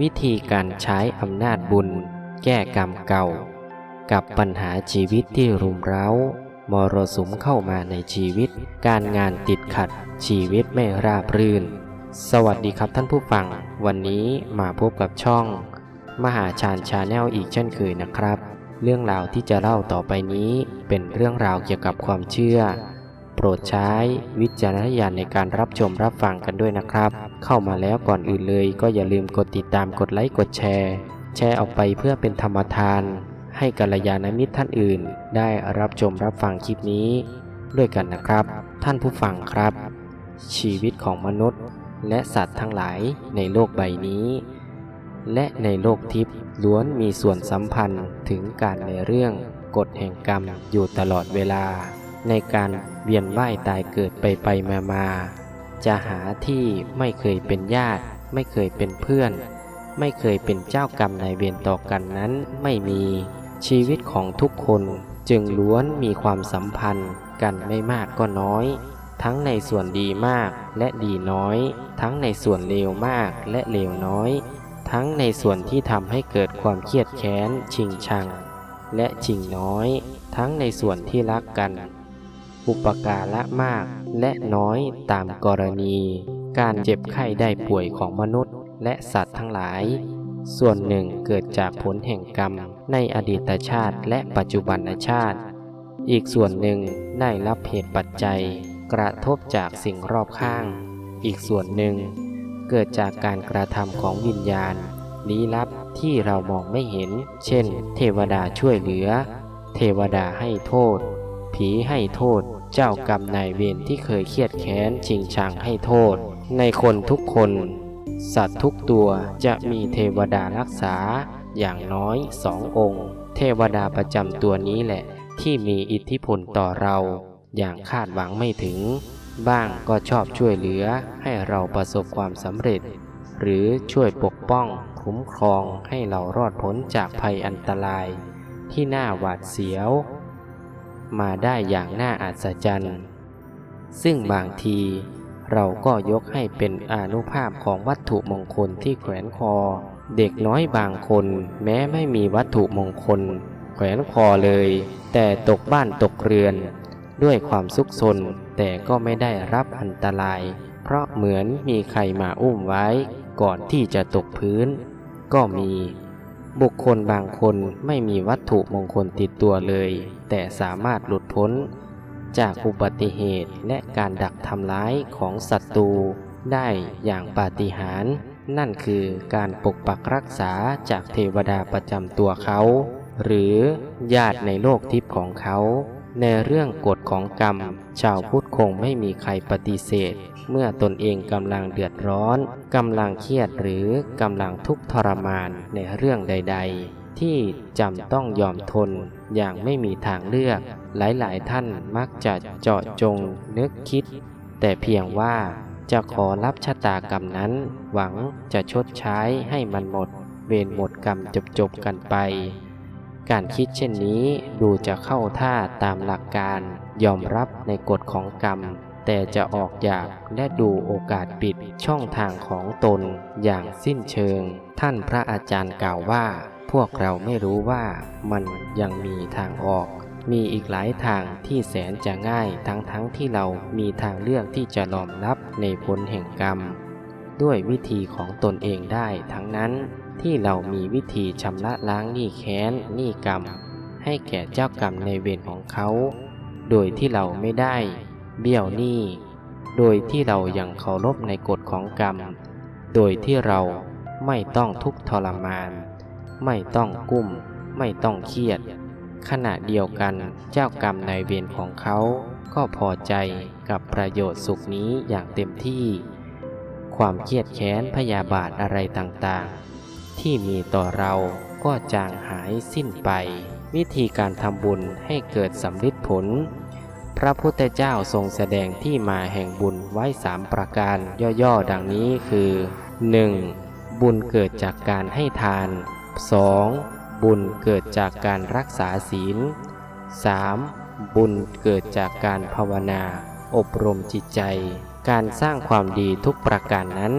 วิธีการใช้อำนาจบุญ แก้กรรมเก่า กับปัญหาชีวิตที่รุมเร้ามรสุมเข้ามาในชีวิต การงานติดขัด ชีวิตไม่ราบรื่น สวัสดีครับท่านผู้ฟัง วันนี้มาพบกับช่อง มหาชาญชาแนลอีกเช่นเคยนะครับ เรื่องราวที่จะเล่าต่อไปนี้ เป็นเรื่องราวเกี่ยวกับความเชื่อ โปรดใช้วิจารณญาณในการรับชมรับฟังกันด้วยนะครับ เข้ามาแล้วก่อนอื่นเลยก็อย่าลืมกดติดตามกดไลค์กดแชร์ แชร์ออกไปเพื่อเป็นธรรมทาน ให้กัลยาณมิตรท่านอื่น ได้รับชมรับฟังคลิปนี้ ด้วยกันนะครับ ท่านผู้ฟังครับ ชีวิตของมนุษย์ และสัตว์ทั้งหลายในโลกใบนี้ และในโลกทิพย์ล้วนมีส่วนสัมพันธ์ถึงการในเรื่องกฎแห่งกรรมอยู่ตลอดเวลา ในการเวียนว่ายตายเกิดไปไปมามา จะหาที่ไม่เคยเป็นญาติ ไม่เคยเป็นเพื่อน ไม่เคยเป็นเจ้ากรรมนายเวรต่อกันนั้นไม่มีชีวิตของทุกคนจึงล้วนมีความสัมพันธ์กันไม่มากก็น้อย ทั้งในส่วนดีมากและดีน้อย ทั้งในส่วนเลวมากและเลวน้อย ทั้งในส่วนที่ทำให้เกิดความเครียดแค้นชิงชัง และชิงน้อย ทั้งในส่วนที่รักกัน อุปการะมากและน้อยตามกรณี การเจ็บไข้ได้ป่วยของมนุษย์ และสัตว์ทั้งหลาย ส่วนหนึ่งเกิดจากผลแห่งกรรมในอดีตชาติและปัจจุบันชาติ อีกส่วนหนึ่งได้รับเหตุปัจจัย กระทบจากสิ่งรอบข้าง อีกส่วนหนึ่ง เกิดจากการกระทำของวิญญาณลี้ลับที่เรามองไม่เห็น เช่น เทวดาช่วยเหลือ เทวดาให้โทษีให้โทษ เจ้ากรรมนายเวรที่เคยเครียดแค้นชิงชังให้โทษ ในคนทุกคน สัตว์ทุกตัวจะมีเทวดารักษาอย่างน้อยสององค์ เทวดาประจำตัวนี้แหละ ที่มีอิทธิพลต่อเรา อย่างคาดหวังไม่ถึง บ้างก็ชอบช่วยเหลือให้เราประสบความสำเร็จ หรือช่วยปกป้องคุ้มครองให้เรารอดพ้นจากภัยอันตราย ที่น่าหวาดเสียว มาได้อย่างน่าอัศจรรย์ ซึ่งบางทีเราก็ยกให้เป็นอนุภาพของวัตถุมงคลที่แขวนคอ เด็กน้อยบางคนแม้ไม่มีวัตถุมงคล แขวนคอเลย แต่ตกบ้านตกเรือน ด้วยความสุขสนแต่ก็ไม่ได้รับอันตราย เพราะเหมือนมีใครมาอุ้มไว้ ก่อนที่จะตกพื้น ก็มี บุคคลบางคนไม่มีวัตถุมงคลติดตัวเลย แต่สามารถหลุดพ้น จากอุบัติเหตุและการดักทำร้ายของศัตรูได้อย่างปาฏิหาริย์นั่นคือการปกปักรักษาจากเทวดาประจำตัวเขา หรือญาติในโลกทิพย์ของเขา ในเรื่องกฎของกรรม ชาวพุทธคงไม่มีใครปฏิเสธ เมื่อตนเองกำลังเดือดร้อนกำลังเครียดหรือกำลังทุกข์ทรมานในเรื่องใด ๆ ที่จำต้องยอมทนอย่างไม่มีทางเลือก หลายๆ ท่านมักจะเจาะจงนึกคิด แต่เพียงว่าจะขอรับชะตากรรมนั้น หวังจะชดใช้ให้มันหมด เวรหมดกรรมจบๆกันไป การคิดเช่นนี้ดูจะเข้าท่าตามหลักการ ยอมรับในกฎของกรรม แต่จะออกจากและดูโอกาสปิดช่องทางของตนอย่างสิ้นเชิง ท่านพระอาจารย์กล่าวว่า พวกเราไม่รู้ว่ามันยังมีทางออก มีอีกหลายทางที่แสนจะง่ายทั้งๆทที่เรามีทางเลือกที่จะยอมรับในผลแห่งกรรม ด้วยวิธีของตนเองได้ทั้งนั้น ที่เรามีวิธีชำระล้างหนี้แค้นหนี้กรรม ให้แก่เจ้ากรรมในเวรของเขา โดยที่เราไม่ได้ เบี้ยวหนี้ โดยที่เรายังเคารพในกฎของกรรม โดยที่เราไม่ต้องทุกข์ทรมาน ไม่ต้องกุ้ม ไม่ต้องเครียด ขณะเดียวกันเจ้ากรรมในเวรของเขา ก็พอใจกับประโยชน์สุขนี้อย่างเต็มที่ ความเครียดแค้นพยาบาทอะไรต่างๆ ที่มีต่อเราก็จางหายสิ้นไป วิธีการทำบุญให้เกิดสำลิดผล พระพุทธเจ้าทรงแสดงที่มาแห่งบุญไว้สามประการย่อๆ ดังนี้คือ 1. บุญเกิดจากการให้ทาน 2. บุญเกิดจากการรักษาศีล 3. บุญเกิดจากการภาวนา อบรมจิตใจ การสร้างความดีทุกประการนั้น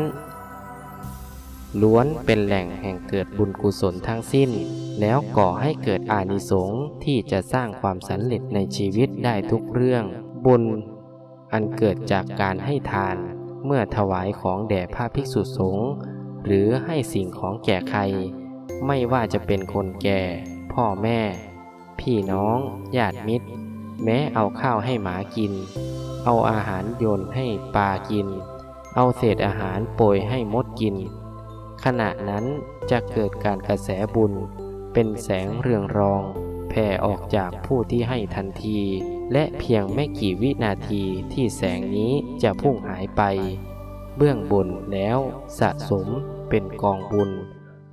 ล้วนเป็นแหล่งแห่งเกิดบุญกุศลทั้งสิ้น แล้วก่อให้เกิดอานิสงส์ที่จะสร้างความสำเร็จในชีวิตได้ทุกเรื่อง บุญ อันเกิดจากการให้ทาน เมื่อถวายของแด่พระภิกษุสงฆ์หรือให้สิ่งของแก่ใคร ไม่ว่าจะเป็นคนแก่ พ่อแม่ พี่น้องญาติมิตร แม้เอาข้าวให้หมากิน เอาอาหารโยนให้ปลากิน เอาเศษอาหารโปรยให้มดกิน ขณะนั้นจะเกิดการกระแสบุญ เป็นแสงเรืองรอง แผ่ออกจากผู้ที่ให้ทันที และเพียงไม่กี่วินาทีที่แสงนี้จะพุ่งหายไป เบื้องบนแล้วสะสมเป็นกองบุญ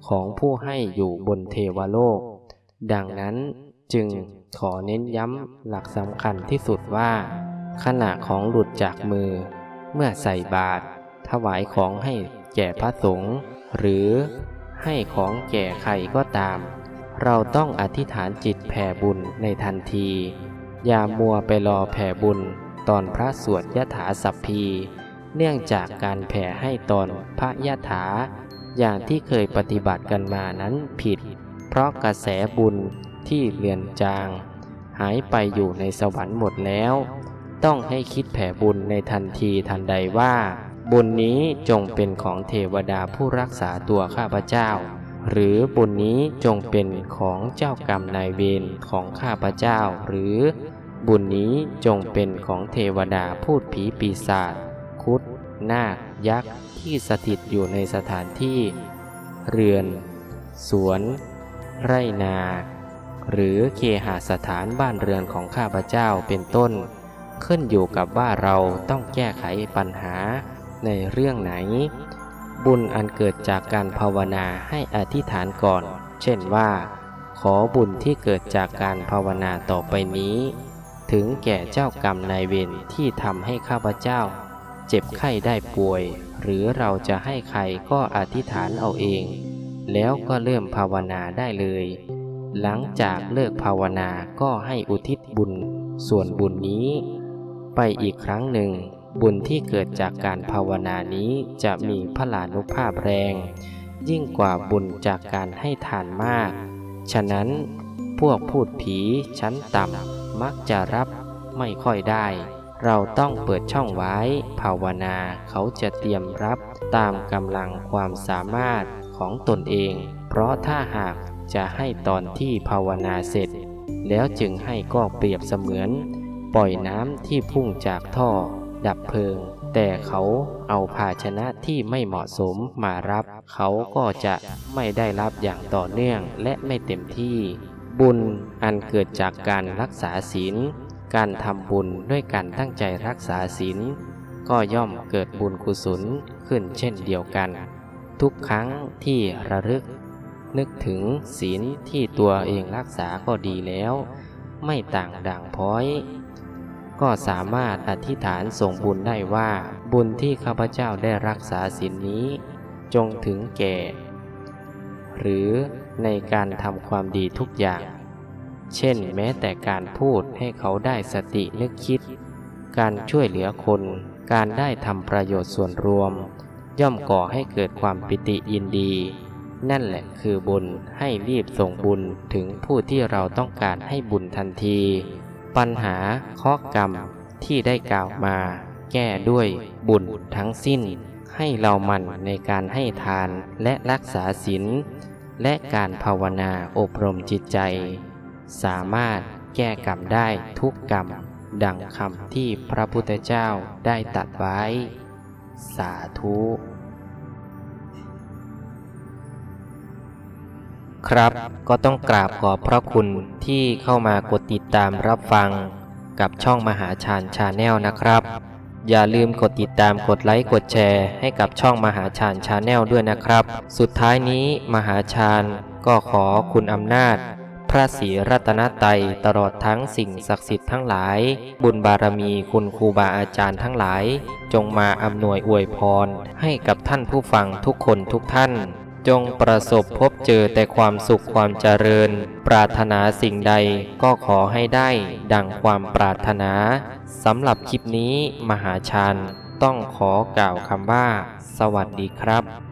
ของผู้ให้อยู่บนเทวโลก ดังนั้นจึงขอเน้นย้ำหลักสำคัญที่สุดว่า ขณะของหลุดจากมือ เมื่อใส่บาตรถวายของให้ แก่พระสงฆ์หรือให้ของแก่ใครก็ตาม เราต้องอธิษฐานจิตแผ่บุญในทันที อย่ามัวไปรอแผ่บุญตอนพระสวดยถาสัพพี เนื่องจากการแผ่ให้ตอนพระยถา อย่างที่เคยปฏิบัติกันมานั้นผิด เพราะกระแสบุญที่เลือนจาง หายไปอยู่ในสวรรค์หมดแล้ว ต้องให้คิดแผ่บุญในทันทีทันใดว่า บุญนี้จงเป็นของเทวดาผู้รักษาตัวข้าพเจ้า หรือบุญนี้จงเป็นของเจ้ากรรมนายเวรของข้าพเจ้า หรือบุญนี้จงเป็นของเทวดาพูดผีปีศาจคุดนาคยักษ์ที่สถิตอยู่ในสถานที่ เรือน สวน ไรนา หรือเคหสถานบ้านเรือนของข้าพเจ้าเป็นต้น ขึ้นอยู่กับว่าเราต้องแก้ไขปัญหา ในเรื่องไหน บุญอันเกิดจากการภาวนาให้อธิษฐานก่อน เช่นว่า ขอบุญที่เกิดจากการภาวนาต่อไปนี้ ถึงแก่เจ้ากรรมนายเวรที่ทำให้ข้าพเจ้า เจ็บไข้ได้ป่วย หรือเราจะให้ใครก็อธิษฐานเอาเอง แล้วก็เริ่มภาวนาได้เลย หลังจากเลิกภาวนาก็ให้อุทิศบุญส่วนบุญนี้ ไปอีกครั้งหนึ่ง บุญที่เกิดจากการภาวนานี้จะมีพลานุภาพแรง ยิ่งกว่าบุญจากการให้ทานมาก ฉะนั้นพวกพูดผีชั้นต่ำมักจะรับไม่ค่อยได้ เราต้องเปิดช่องไว้ ภาวนาเขาจะเตรียมรับตามกำลังความสามารถของตนเอง เพราะถ้าหากจะให้ตอนที่ภาวนาเสร็จ แล้วจึงให้ก็เปรียบเสมือน ปล่อยน้ำที่พุ่งจากท่อ ดับเพลิง แต่เขาเอาภาชนะที่ไม่เหมาะสมมารับ เขาก็จะไม่ได้รับอย่างต่อเนื่องและไม่เต็มที่ บุญอันเกิดจากการรักษาศีล การทำบุญด้วยการตั้งใจรักษาศีล ก็ย่อมเกิดบุญกุศลขึ้นเช่นเดียวกัน ทุกครั้งที่ระลึก นึกถึงศีลที่ตัวเองรักษาก็ดีแล้ว ไม่ต่างด่างพ้อย ก็สามารถอธิษฐานส่งบุญได้ว่า บุญที่ข้าพเจ้าได้รักษาศีลนี้ จงถึงแก่ หรือในการทำความดีทุกอย่าง เช่นแม้แต่การพูดให้เขาได้สตินึกคิด การช่วยเหลือคน การได้ทำประโยชน์ส่วนรวม ย่อมก่อให้เกิดความปิติยินดี นั่นแหละคือบุญให้รีบส่งบุญถึงผู้ที่เราต้องการให้บุญทันที ปัญหาข้อกรรมที่ได้กล่าวมา แก้ด้วยบุญทั้งสิ้น ให้เรามันในการให้ทานและรักษาศีลและการภาวนาอบรมจิตใจ สามารถแก้กรรมได้ทุกกรรม ดังคำที่พระพุทธเจ้าได้ตัดไว้ สาธุ ครับ ก็ต้องกราบขอบพระคุณที่เข้ามากดติดตามรับฟัง กับช่องมหาชาญชาแนลนะครับ อย่าลืมกดติดตามกดไลค์กดแชร์ ให้กับช่องมหาชาญชาแนลด้วยนะครับ สุดท้ายนี้มหาชาญก็ขอคุณอำนาจ พระศรีรัตนตรัยตลอดทั้งสิ่งศักดิ์สิทธิ์ทั้งหลาย บุญบารมีคุณครูบาอาจารย์ทั้งหลาย จงมาอำนวยอวยพร ให้กับท่านผู้ฟังทุกคนทุกท่าน จงประสบพบเจอแต่ความสุขความเจริญ ปรารถนาสิ่งใดก็ขอให้ได้ ดังความปรารถนาสำหรับคลิปนี้มหาชานต้องขอกล่าวคำว่า สวัสดีครับ